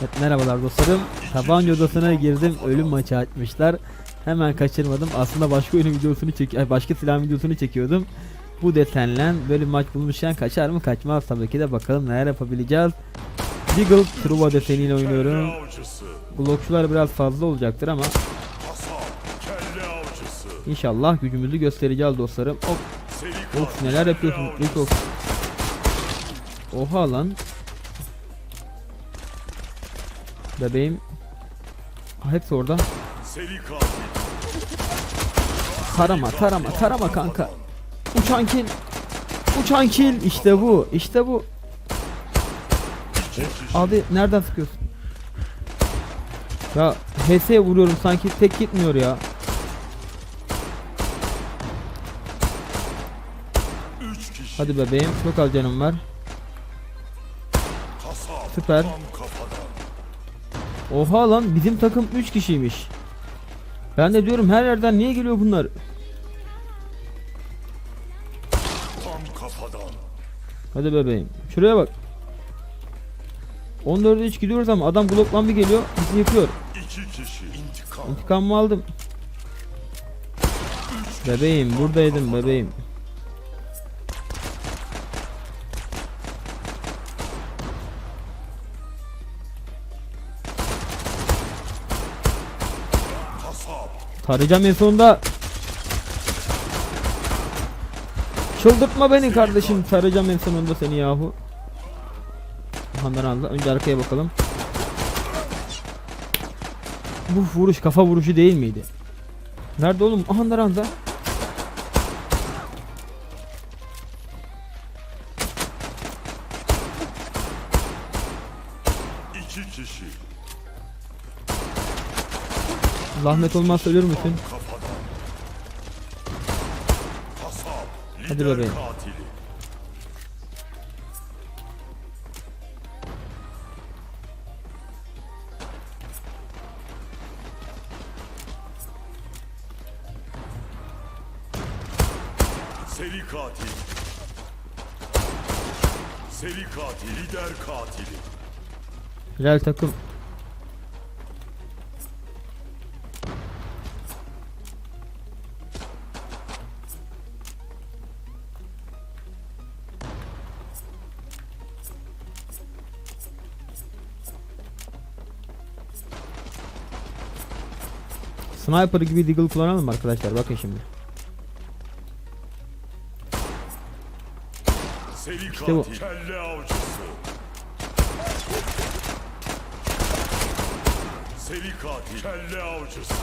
Evet, merhabalar dostlarım. Tabanca odasına girdim. Ölüm maçı açmışlar. Hemen kaçırmadım. Aslında başka oyunun videosunu çek başka silah videosunu çekiyordum. Bu desenle böyle maç bulmuşken kaçar mı kaçmaz tabii ki de bakalım neler yapabileceğiz. Deagle Truva deseniyle oynuyorum. Blokçular biraz fazla olacaktır ama inşallah gücümüzü göstereceğiz dostlarım. Hop of neler yapıyorsun Rico. Oha lan. Bebeğim. Ha, Hepsi orada. Tarama tarama tarama kanka. Uçan kill. Uçan kill. İşte bu. İşte bu. Abi nereden sıkıyorsun? Ya HS'ye vuruyorum sanki tek gitmiyor ya. Hadi bebeğim çok az canım var. Süper. Oha lan bizim takım 3 kişiymiş. Ben de diyorum her yerden niye geliyor bunlar? tam kafadan, Hadi bebeğim. Şuraya bak. 14'e 3 gidiyoruz ama adam Glock'lan bir geliyor bizi iki kişi, intikam, İntikamımı aldım. Bebeğim buradaydım bebeğim. Tarayacağım en sonunda. Çıldırtma beni kardeşim. Tarayacağım en sonunda seni yahu. Handan aldı. Önce arkaya bakalım. Bu vuruş kafa vuruşu değil miydi? Nerede oğlum? Ahandan aldı. Zahmet olmazsa ölür müsün? Hadi bebeğim. seri katil, seri katil, lider katili, Güzel takım. Sniper gibi deagle kullanalım arkadaşlar bakın şimdi. İşte bu. seri katil, kelle avcısı,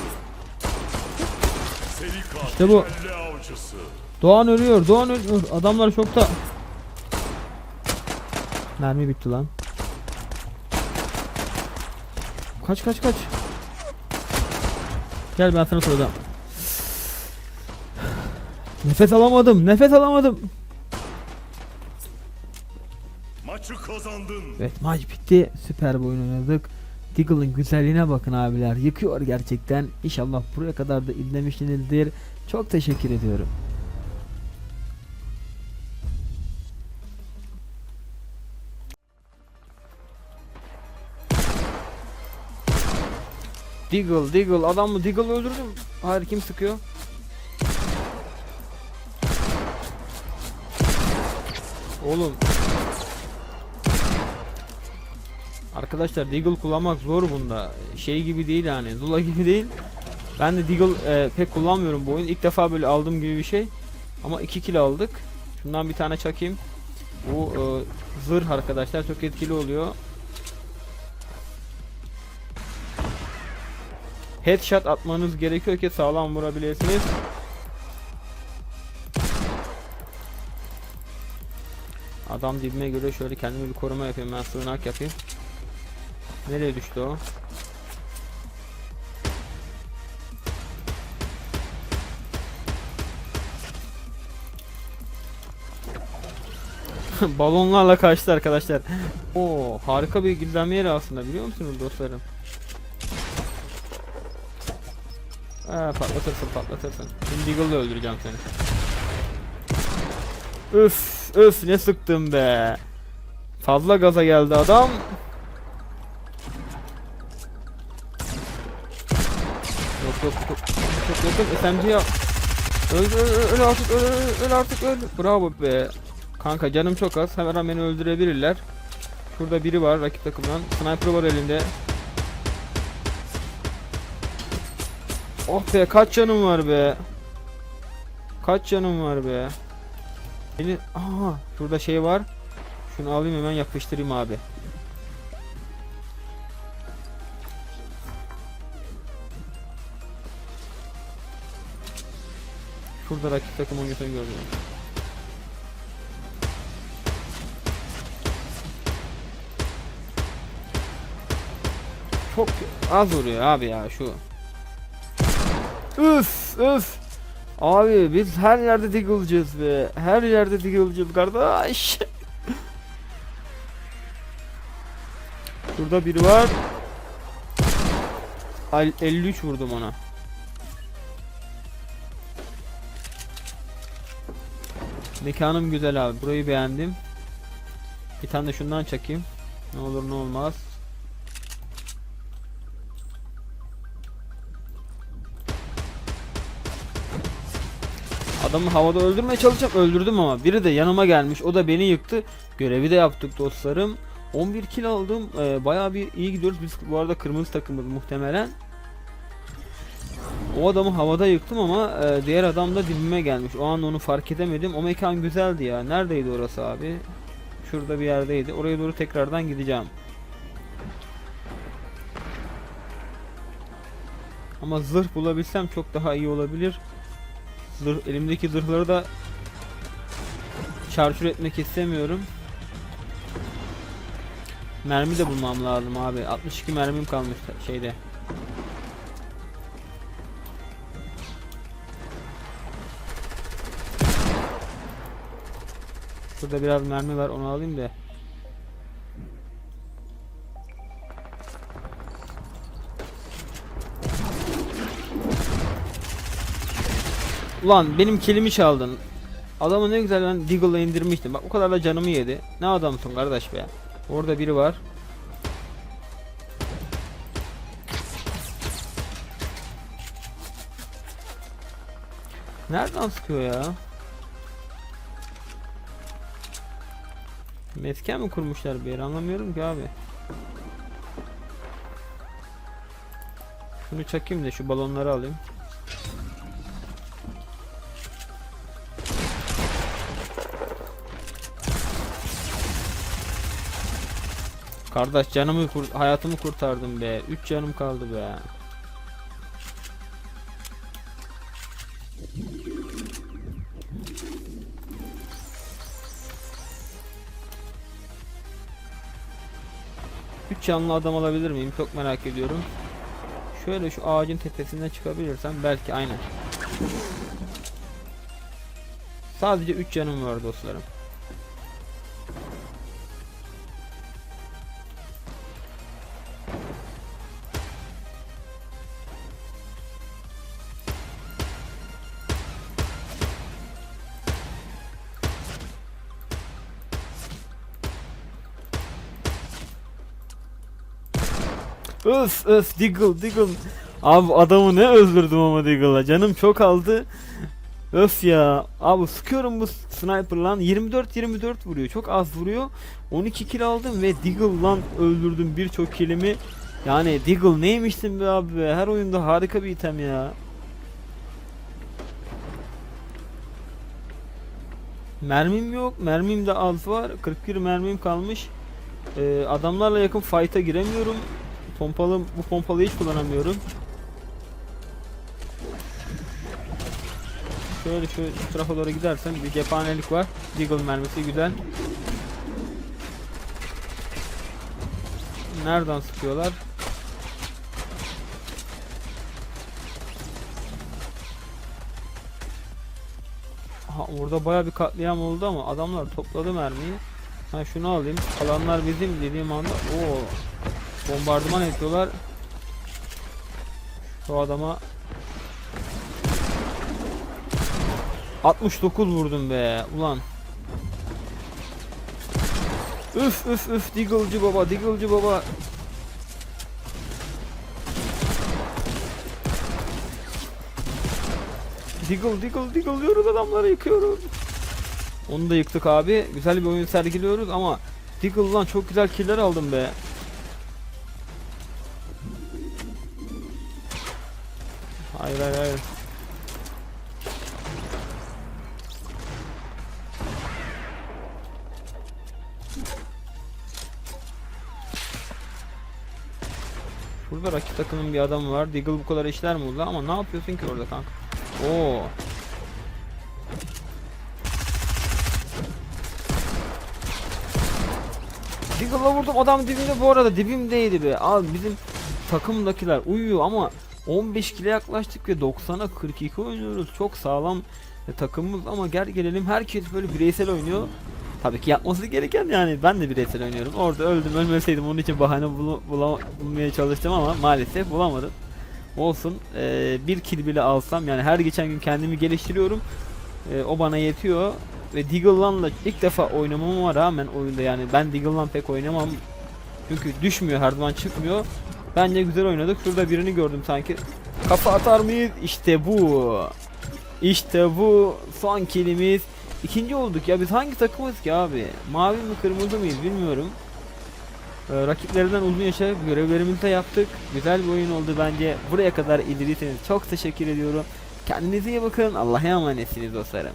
seri katil, İşte bu. kelle avcısı, Doğan ölüyor, Doğan ölüyor. Adamlar şokta. Mermi bitti lan. Kaç kaç kaç. Gel ben sana soracağım. Nefes alamadım, nefes alamadım. maçı kazandın. Evet maç bitti. Süper bir oyun oynadık. Deagle'ın güzelliğine bakın abiler. Yıkıyor gerçekten. İnşallah buraya kadar da izlemişsinizdir. Çok teşekkür ediyorum. Deagle, Deagle. Adam mı? Deagle öldürdüm. Hayır kim sıkıyor? Oğlum Arkadaşlar Deagle kullanmak zor bunda. Şey gibi değil yani. Zula gibi değil. Ben de Deagle e, pek kullanmıyorum bu oyun. İlk defa böyle aldığım gibi bir şey. Ama 2 kill aldık. Şundan bir tane çakayım. Bu e, zırh arkadaşlar çok etkili oluyor. Headshot atmanız gerekiyor ki sağlam vurabilirsiniz. Adam dibime göre şöyle kendime bir koruma yapayım ben sığınak yapayım. Nereye düştü o? Balonlarla kaçtı arkadaşlar. Oo harika bir gizlenme yeri aslında biliyor musunuz dostlarım? Ha, patlatırsın patlatırsın. Deagle'la öldüreceğim seni. Üf üf ne sıktım be. Fazla gaza geldi adam. Yok yok çok, çok yakın SMG ya. Öl öl öl, öl artık öl, öl, öl artık öl. Bravo be. Kanka canım çok az. Hemen beni öldürebilirler. Şurada biri var rakip takımdan. Sniper var elinde. Oh be kaç canım var be. Kaç canım var be. Beni aha şurada şey var. Şunu alayım hemen yapıştırayım abi. Şurada rakip takım oyuncusunu gördüm. Çok az vuruyor abi ya şu. Üf üf. Abi biz her yerde Deagle'cıyız be. Her yerde Deagle'cıyız kardeş. Şurada biri var. Al- 53 vurdum ona. Mekanım güzel abi. Burayı beğendim. Bir tane de şundan çakayım. Ne olur ne olmaz. Adamı havada öldürmeye çalışacağım. Öldürdüm ama. Biri de yanıma gelmiş. O da beni yıktı. Görevi de yaptık dostlarım. 11 kill aldım. Ee, bayağı bir iyi gidiyoruz. Biz bu arada kırmızı takımız muhtemelen. O adamı havada yıktım ama e, diğer adam da dibime gelmiş. O an onu fark edemedim. O mekan güzeldi ya. Neredeydi orası abi? Şurada bir yerdeydi. Oraya doğru tekrardan gideceğim. Ama zırh bulabilsem çok daha iyi olabilir. Zırh, elimdeki zırhları da çarçur etmek istemiyorum. Mermi de bulmam lazım abi. 62 mermim kalmış şeyde. Burada biraz mermi var onu alayım da. Ulan benim kilimi çaldın. Adamı ne güzel ben Deagle'la indirmiştim. Bak o kadar da canımı yedi. Ne adamsın kardeş be. Orada biri var. Nereden sıkıyor ya? Mesken mi kurmuşlar bir yer anlamıyorum ki abi. Şunu çakayım da şu balonları alayım. Kardeş canımı kur hayatımı kurtardım be. 3 canım kaldı be. Üç canlı adam alabilir miyim? Çok merak ediyorum. Şöyle şu ağacın tepesinden çıkabilirsem belki aynen. Sadece 3 canım var dostlarım. Öf öf Diggle Diggle. Abi adamı ne öldürdüm ama Diggle'a. Canım çok aldı. Öf ya. Abi sıkıyorum bu sniper lan. 24 24 vuruyor. Çok az vuruyor. 12 kill aldım ve Diggle lan öldürdüm birçok killimi. Yani Diggle neymişsin be abi be. Her oyunda harika bir item ya. Mermim yok. Mermim de az var. 41 mermim kalmış. Ee, adamlarla yakın fight'a giremiyorum. Pompalı bu pompalıyı hiç kullanamıyorum. Şöyle şu, tarafa doğru gidersen bir cephanelik var. Deagle mermisi güzel. Nereden sıkıyorlar? Ha, orada baya bir katliam oldu ama adamlar topladı mermiyi. Ben şunu alayım. Kalanlar bizim dediğim anda o bombardıman ediyorlar. Şu adama 69 vurdum be ulan. Üf üf üf Diggle'cı baba Diggle'cı baba. Diggle diggle diggle diyoruz adamları yıkıyoruz. Onu da yıktık abi. Güzel bir oyun sergiliyoruz ama Diggle'dan çok güzel killer aldım be. Hayır hayır hayır. Şurada rakip takımın bir adamı var. Diggle bu kadar işler mi burada ama ne yapıyorsun ki orada kanka? Oo. Diggle'la vurdum adam dibimde bu arada dibimdeydi be. Abi bizim takımdakiler uyuyor ama 15 kile yaklaştık ve 90'a 42 oynuyoruz. Çok sağlam e, takımımız ama gel gelelim herkes böyle bireysel oynuyor. Tabii ki yapması gereken yani ben de bireysel oynuyorum. Orada öldüm ölmeseydim onun için bahane bula- bulmaya çalıştım ama maalesef bulamadım. Olsun e, bir kill bile alsam yani her geçen gün kendimi geliştiriyorum. E, o bana yetiyor. Ve Diggle'lanla ilk defa oynamama rağmen oyunda yani ben Diggle'lan pek oynamam. Çünkü düşmüyor her zaman çıkmıyor. Bence güzel oynadık. Şurada birini gördüm sanki. Kafa atar mıyız? İşte bu. İşte bu. Son killimiz. İkinci olduk ya biz hangi takımız ki abi? Mavi mi kırmızı mıyız bilmiyorum. Ee, rakiplerden uzun yaşa görevlerimizi de yaptık. Güzel bir oyun oldu bence. Buraya kadar izlediyseniz çok teşekkür ediyorum. Kendinize iyi bakın. Allah'a emanetsiniz dostlarım.